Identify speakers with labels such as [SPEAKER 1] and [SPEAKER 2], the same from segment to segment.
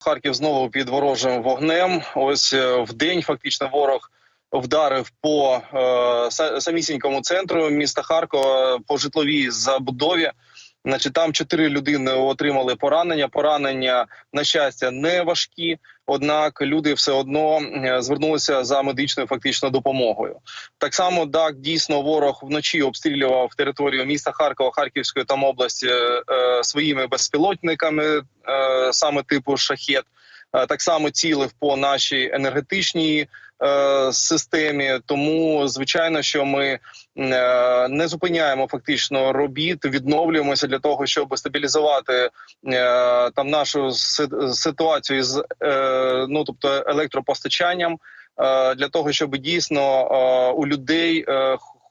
[SPEAKER 1] Харків знову під ворожим вогнем. Ось е, в день фактично ворог вдарив по е, самісінькому центру міста Харкова по житловій забудові. Значить, там чотири людини отримали поранення. Поранення на щастя не важкі. Однак люди все одно звернулися за медичною фактично допомогою. Так само так дійсно ворог вночі обстрілював територію міста Харкова, Харківської там області е, е, своїми безпілотниками, е, саме типу шахет. Е, Так само цілив по нашій енергетичній е, системі. Тому звичайно, що ми е, не зупиняємо фактично робіт, відновлюємося для того, щоб стабілізувати там нашу ситуацію з ну тобто електропостачанням, для того, щоб дійсно у людей.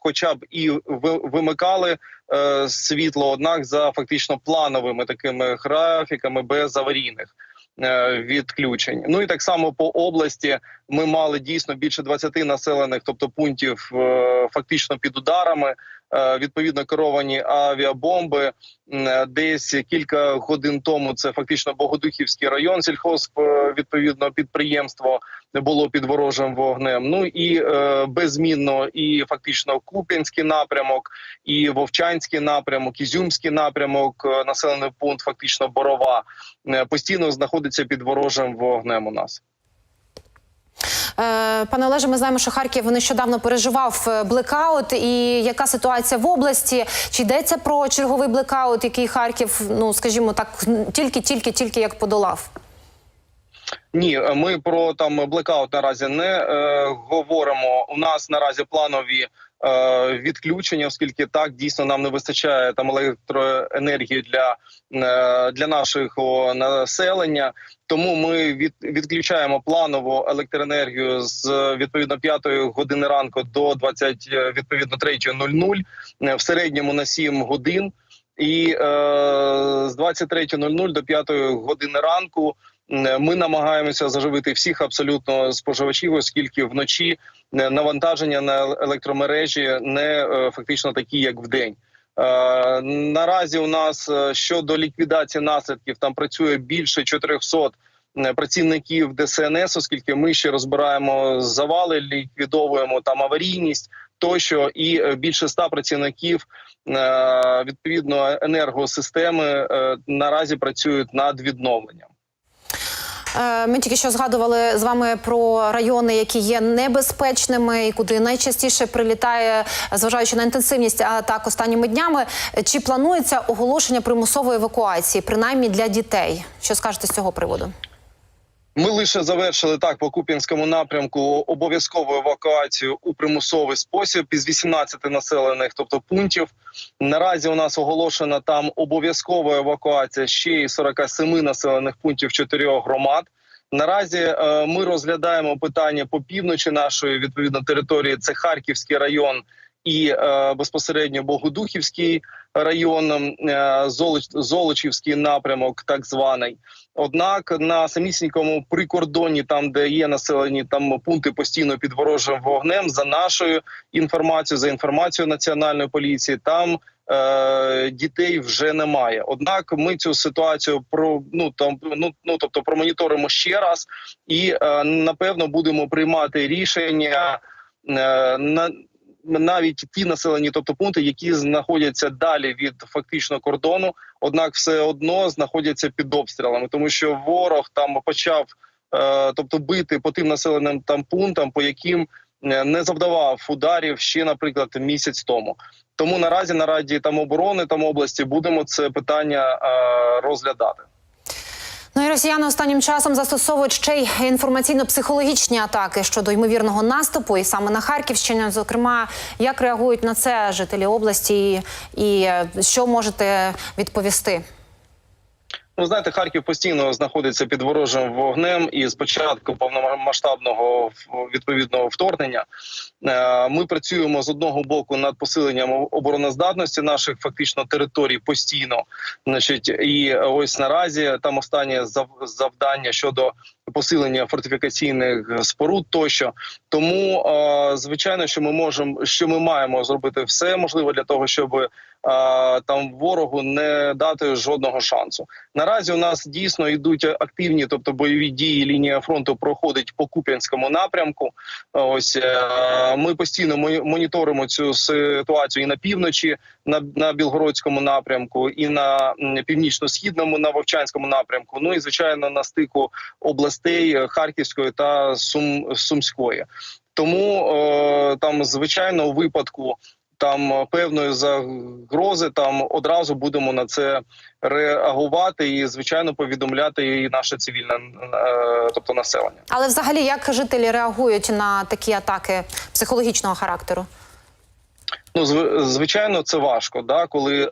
[SPEAKER 1] Хоча б і ви- вимикали е, світло, однак за фактично плановими такими графіками без аварійних відключень. Ну і так само по області ми мали дійсно більше 20 населених, тобто пунктів е, фактично під ударами. Е, Відповідно керовані авіабомби. Е, Десь кілька годин тому це фактично Богодухівський район, сільхозп е, відповідно підприємство було під ворожим вогнем. Ну і е, беззмінно, і фактично Куп'янський напрямок, і Вовчанський напрямок, Ізюмський напрямок, населений пункт, фактично Борова, постійно знаходиться під ворожим вогнем. У нас.
[SPEAKER 2] Е, Пане Олеже, ми знаємо, що Харків нещодавно переживав е, блекаут. І яка ситуація в області? Чи йдеться про черговий блекаут, який Харків, ну скажімо так, тільки, тільки, тільки як подолав?
[SPEAKER 1] Ні, е, ми про там блекаут наразі не е, говоримо. У нас наразі планові е, відключення, оскільки так дійсно нам не вистачає там електроенергії для, е, для нашого населення. Тому ми від, відключаємо планову електроенергію з відповідно 5 години ранку до 20, е, відповідно 3.00, е, в середньому на 7 годин. І е, з 23.00 до 5 години ранку ми намагаємося заживити всіх абсолютно споживачів, оскільки вночі е, навантаження на електромережі не е, фактично такі, як вдень. Е, Наразі у нас е, щодо ліквідації наслідків там працює більше 400 е, працівників ДСНС, оскільки ми ще розбираємо завали, ліквідовуємо там аварійність тощо, і е, більше 100 працівників е, відповідно енергосистеми е, наразі працюють над відновленням.
[SPEAKER 2] Ми тільки що згадували з вами про райони, які є небезпечними, і куди найчастіше прилітає, зважаючи на інтенсивність атак останніми днями. Чи планується оголошення примусової евакуації, принаймні для дітей? Що скажете з цього приводу?
[SPEAKER 1] Ми лише завершили так по Куп'янському напрямку обов'язкову евакуацію у примусовий спосіб із 18 населених, тобто пунктів. Наразі у нас оголошена там обов'язкова евакуація ще й 47 населених пунктів чотирьох громад. Наразі е, ми розглядаємо питання по півночі нашої відповідно території. Це Харківський район і е, безпосередньо Богодухівський район, е, Золоч, Золочівський напрямок, так званий. Однак на самісінькому прикордоні, там де є населені там пункти постійно під ворожим вогнем, за нашою інформацією, за інформацією національної поліції, там е, дітей вже немає. Однак ми цю ситуацію про ну там ну, ну тобто промоніторимо ще раз, і е, напевно будемо приймати рішення е, на. Навіть ті населені, тобто пункти, які знаходяться далі від фактично кордону, однак все одно знаходяться під обстрілами, тому що ворог там почав, е, тобто бити по тим населеним там пунктам, по яким е, не завдавав ударів ще, наприклад, місяць тому. Тому наразі на раді там оборони там області будемо це питання е, розглядати.
[SPEAKER 2] Ну і росіяни останнім часом застосовують ще й інформаційно-психологічні атаки щодо ймовірного наступу, і саме на Харківщині. Зокрема, як реагують на це жителі області, і, і що можете відповісти?
[SPEAKER 1] Ну, знаєте, Харків постійно знаходиться під ворожим вогнем, і з початку повномасштабного відповідного вторгнення е, ми працюємо з одного боку над посиленням обороноздатності наших фактично територій постійно. Значить, і ось наразі там останнє зав- завдання щодо посилення фортифікаційних споруд тощо. Тому звичайно, що ми можемо, що ми маємо зробити все можливе для того, щоб там ворогу не дати жодного шансу. Наразі у нас дійсно йдуть активні, тобто бойові дії. Лінія фронту проходить по Куп'янському напрямку. Ось е, ми постійно мо- моніторимо цю ситуацію і на півночі, на, на Білгородському напрямку, і на північно-східному на Вовчанському напрямку. Ну і звичайно на стику областей Харківської та Сум, Сумської. Тому е, там, звичайно, у випадку там певної загрози, там одразу будемо на це реагувати і звичайно повідомляти і наше цивільне, е, тобто населення.
[SPEAKER 2] Але взагалі, як жителі реагують на такі атаки психологічного характеру?
[SPEAKER 1] Ну, зв- звичайно, це важко, да, коли е,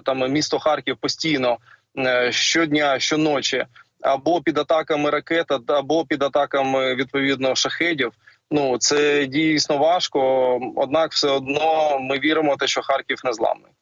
[SPEAKER 1] там місто Харків постійно е, щодня, щоночі або під атаками ракет, або під атаками відповідно шахедів. Ну це дійсно важко. Однак, все одно ми віримо, в те, що Харків не зламний.